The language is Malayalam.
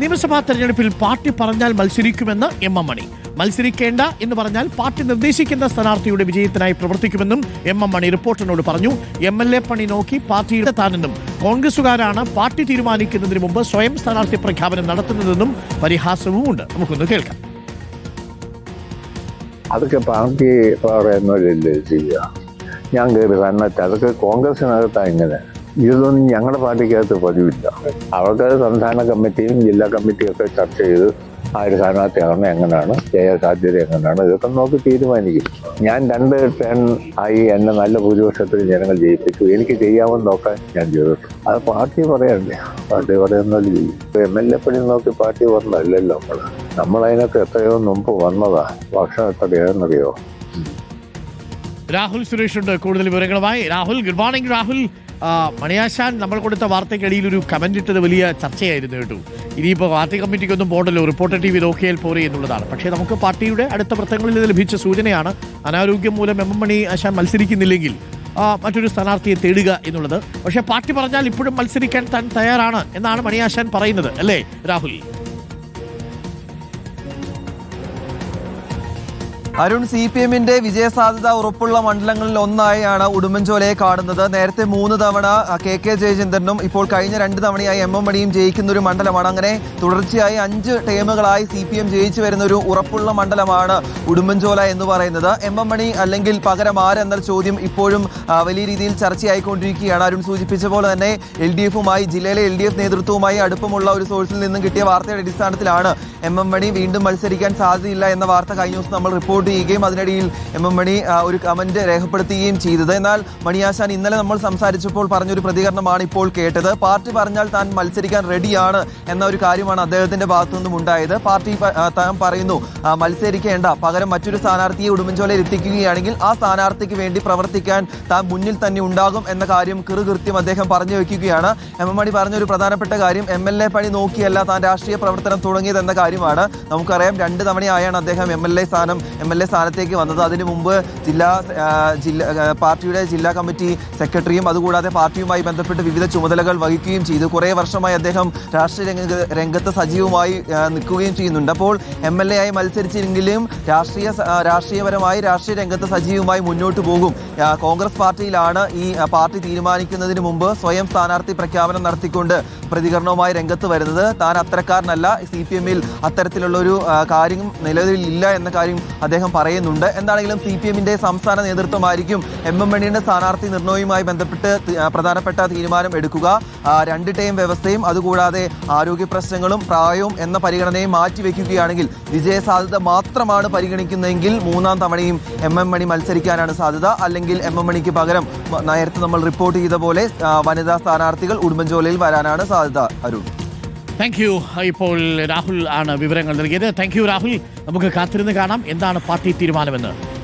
നിയമസഭാ തെരഞ്ഞെടുപ്പിൽ പാർട്ടി പറഞ്ഞാൽ മത്സരിക്കുമെന്ന് എം എം മണി. മത്സരിക്കേണ്ട എന്ന് പറഞ്ഞാൽ പാർട്ടി നിർദ്ദേശിക്കുന്ന സ്ഥാനാർത്ഥിയുടെ വിജയത്തിനായി പ്രവർത്തിക്കുമെന്നും എം എം മണി റിപ്പോർട്ടറിനോട് പറഞ്ഞു. എം എൽ എ പണി നോക്കി പാർട്ടിയുടെ താനെന്നും. കോൺഗ്രസുകാരാണ് പാർട്ടി തീരുമാനിക്കുന്നതിന് മുമ്പ് സ്വയം സ്ഥാനാർത്ഥി പ്രഖ്യാപനം നടത്തുന്നതെന്നും പരിഹാസവും ഉണ്ട് നമുക്കൊന്ന് കേൾക്കാം. അതൊക്കെ പാർട്ടി പറയുന്നവരല്ലേ ചെയ്യുക ഞാൻ കയറി കണ്ണറ്റ് അതൊക്കെ കോൺഗ്രസിനകത്താണ് ഇങ്ങനെ. ഇതൊന്നും ഞങ്ങളുടെ പാർട്ടിക്കകത്ത് പതിവില്ല. അവർക്ക് സംസ്ഥാന കമ്മിറ്റിയും ജില്ലാ കമ്മിറ്റിയും ഒക്കെ ചർച്ച ചെയ്ത് ആ ഒരു സ്ഥാനാർത്ഥിയാകണം എങ്ങനെയാണ് ജയ സാധ്യത എങ്ങനെയാണ് ഇതൊക്കെ നോക്കി തീരുമാനിക്കും. ഞാൻ രണ്ട് ടേൺ ആയി എന്നെ നല്ല ഭൂരിപക്ഷത്തിൽ ജനങ്ങൾ ജയിപ്പിച്ചു. എനിക്ക് ചെയ്യാമെന്ന് നോക്കാൻ ഞാൻ ചെയ്തിട്ടു അത് പാർട്ടി പറയണ്ടേ? പാർട്ടി പറയുന്നത് ചെയ്യും എം എൽ എ പണി നോക്കി പാർട്ടി വന്നതല്ലല്ലോ നമ്മൾ നമ്മളതിനൊക്കെ എത്രയോ മുമ്പ് വന്നതാ. വർഷം എത്രയാണെന്നറിയോ രാഹുൽ സുരേഷ് ഉണ്ട് കൂടുതൽ വിവരങ്ങളുമായി. Rahul good morning Rahul. Mani Asan നമ്മൾ കൊടുത്ത വാർത്തയ്ക്കിടയിൽ ഒരു കമന്റ് ഇട്ടത് വലിയ ചർച്ചയായിരുന്നു കേട്ടു. ഇനിയിപ്പോൾ പാർട്ടി കമ്മിറ്റിക്കൊന്നും പോകണ്ടല്ലോ റിപ്പോർട്ടർ ടി വി നോക്കിയാൽ പോരെ എന്നുള്ളതാണ്. പക്ഷേ നമുക്ക് പാർട്ടിയുടെ അടുത്ത വൃത്തങ്ങളിൽ നിന്ന് ലഭിച്ച സൂചനയാണ് അനാരോഗ്യം മൂലം എം എം മണി ആശാൻ മത്സരിക്കുന്നില്ലെങ്കിൽ മറ്റൊരു സ്ഥാനാർത്ഥിയെ തേടുക എന്നുള്ളത്. പക്ഷേ പാർട്ടി പറഞ്ഞാൽ ഇപ്പോഴും മത്സരിക്കാൻ താൻ തയ്യാറാണ് എന്നാണ് മണിയാശാൻ പറയുന്നത് അല്ലേ രാഹുൽ? അരുൺ സി പി എമ്മിന്റെ വിജയസാധ്യത ഉറപ്പുള്ള മണ്ഡലങ്ങളിൽ ഒന്നായാണ് ഉടുമ്പൻചോലയെ കാണുന്നത്. നേരത്തെ മൂന്ന് തവണ കെ കെ ജയചന്ദ്രനും ഇപ്പോൾ കഴിഞ്ഞ രണ്ട് തവണയായി എം എം മണിയും ജയിക്കുന്ന ഒരു മണ്ഡലമാണ്. അങ്ങനെ തുടർച്ചയായി അഞ്ച് ടേമുകളായി സി പി എം ജയിച്ചു വരുന്ന ഒരു ഉറപ്പുള്ള മണ്ഡലമാണ് ഉടുമ്പൻചോല എന്ന് പറയുന്നത്. എം എം മണി അല്ലെങ്കിൽ പകരം ആരെന്ന ചോദ്യം ഇപ്പോഴും വലിയ രീതിയിൽ ചർച്ചയായിക്കൊണ്ടിരിക്കുകയാണ്. അരുൺ സൂചിപ്പിച്ച പോലെ തന്നെ എൽ ഡി എഫുമായി ജില്ലയിലെ എൽ ഡി എഫ് നേതൃത്വവുമായി അടുപ്പമുള്ള ഒരു സോഴ്സിൽ നിന്നും കിട്ടിയ വാർത്തയുടെ അടിസ്ഥാനത്തിലാണ് എം എം മണി വീണ്ടും മത്സരിക്കാൻ സാധ്യതയില്ല എന്ന വാർത്ത കഴിഞ്ഞ ദിവസം നമ്മൾ റിപ്പോർട്ട് ചെയ്യുകയും അതിനിടയിൽ എം എം മണി ഒരു കമന്റ് രേഖപ്പെടുത്തുകയും ചെയ്തത്. എന്നാൽ മണിയാശാൻ ഇന്നലെ നമ്മൾ സംസാരിച്ചപ്പോൾ പറഞ്ഞൊരു പ്രതികരണമാണ് ഇപ്പോൾ കേട്ടത്. പാർട്ടി പറഞ്ഞാൽ താൻ മത്സരിക്കാൻ റെഡിയാണ് എന്ന ഒരു കാര്യമാണ് അദ്ദേഹത്തിന്റെ ഭാഗത്തു നിന്നും ഉണ്ടായത്. പാർട്ടി താൻ പറയുന്നു മത്സരിക്കേണ്ട. പകരം മറ്റൊരു സ്ഥാനാർത്ഥിയെ ഉടുമ്പൻചോലയിൽ എത്തിക്കുകയാണെങ്കിൽ ആ സ്ഥാനാർത്ഥിക്ക് വേണ്ടി പ്രവർത്തിക്കാൻ താൻ മുന്നിൽ തന്നെ ഉണ്ടാകും എന്ന കാര്യം കൃകൃത്യം അദ്ദേഹം പറഞ്ഞു വെക്കുകയാണ് എം എം മണി പറഞ്ഞൊരു പ്രധാനപ്പെട്ട കാര്യം എം എൽ എ പണി നോക്കിയല്ല താൻ രാഷ്ട്രീയ പ്രവർത്തനം തുടങ്ങിയതെന്ന കാര്യമാണ്. നമുക്കറിയാം രണ്ട് തവണയായാണ് അദ്ദേഹം എം എൽ എ സ്ഥാനം എം എൽ എ സ്ഥാനത്തേക്ക് വന്നത്. അതിനു മുമ്പ് ജില്ലാ ജില്ലാ പാർട്ടിയുടെ ജില്ലാ കമ്മിറ്റി സെക്രട്ടറിയും അതുകൂടാതെ പാർട്ടിയുമായി ബന്ധപ്പെട്ട് വിവിധ ചുമതലകൾ വഹിക്കുകയും ചെയ്തു. കുറേ വർഷമായി അദ്ദേഹം രാഷ്ട്രീയ രംഗ രംഗത്ത് സജീവമായി നിൽക്കുകയും ചെയ്യുന്നുണ്ട്. അപ്പോൾ എം എൽ എ ആയി മത്സരിച്ചെങ്കിലും രാഷ്ട്രീയ രാഷ്ട്രീയപരമായി രാഷ്ട്രീയ രംഗത്ത് സജീവമായി മുന്നോട്ട് പോകും. കോൺഗ്രസ് പാർട്ടിയിലാണ് ഈ പാർട്ടി തീരുമാനിക്കുന്നതിന് മുമ്പ് സ്വയം സ്ഥാനാർത്ഥി പ്രഖ്യാപനം നടത്തിക്കൊണ്ട് പ്രതികരണവുമായി രംഗത്ത് വരുന്നത്. താൻ അത്തരക്കാരനല്ല. സി പി എമ്മിൽ അത്തരത്തിലുള്ള ഒരു കാര്യം നിലവിലില്ല എന്ന കാര്യം അദ്ദേഹം പറയുന്നുണ്ട്. എന്താണെങ്കിലും സി പി എമ്മിന്റെ സംസ്ഥാന നേതൃത്വമായിരിക്കും എം എം മണിയുടെ സ്ഥാനാർത്ഥി നിർണയവുമായി ബന്ധപ്പെട്ട് പ്രധാനപ്പെട്ട തീരുമാനം എടുക്കുക. രണ്ട് ടൈം വ്യവസ്ഥയും അതുകൂടാതെ ആരോഗ്യ പ്രശ്നങ്ങളും പ്രായവും എന്ന പരിഗണനയും മാറ്റിവെക്കുകയാണെങ്കിൽ വിജയ സാധ്യത മാത്രമാണ് പരിഗണിക്കുന്നതെങ്കിൽ മൂന്നാം തവണയും എം എം മണി മത്സരിക്കാനാണ് സാധ്യത. അല്ലെങ്കിൽ എം എം മണിക്ക് പകരം നേരത്തെ നമ്മൾ റിപ്പോർട്ട് ചെയ്ത പോലെ വനിതാ സ്ഥാനാർത്ഥികൾ ഉടുമ്പൻചോലയിൽ വരാനാണ് സാധ്യത അരുൺ. താങ്ക് യു ഇപ്പോൾ രാഹുൽ ആണ് വിവരങ്ങൾ നൽകിയത്. Thank you Rahul. നമുക്ക് കാത്തിരുന്ന് കാണാം. എന്താണ് പാർട്ടി തീരുമാനമെന്ന്?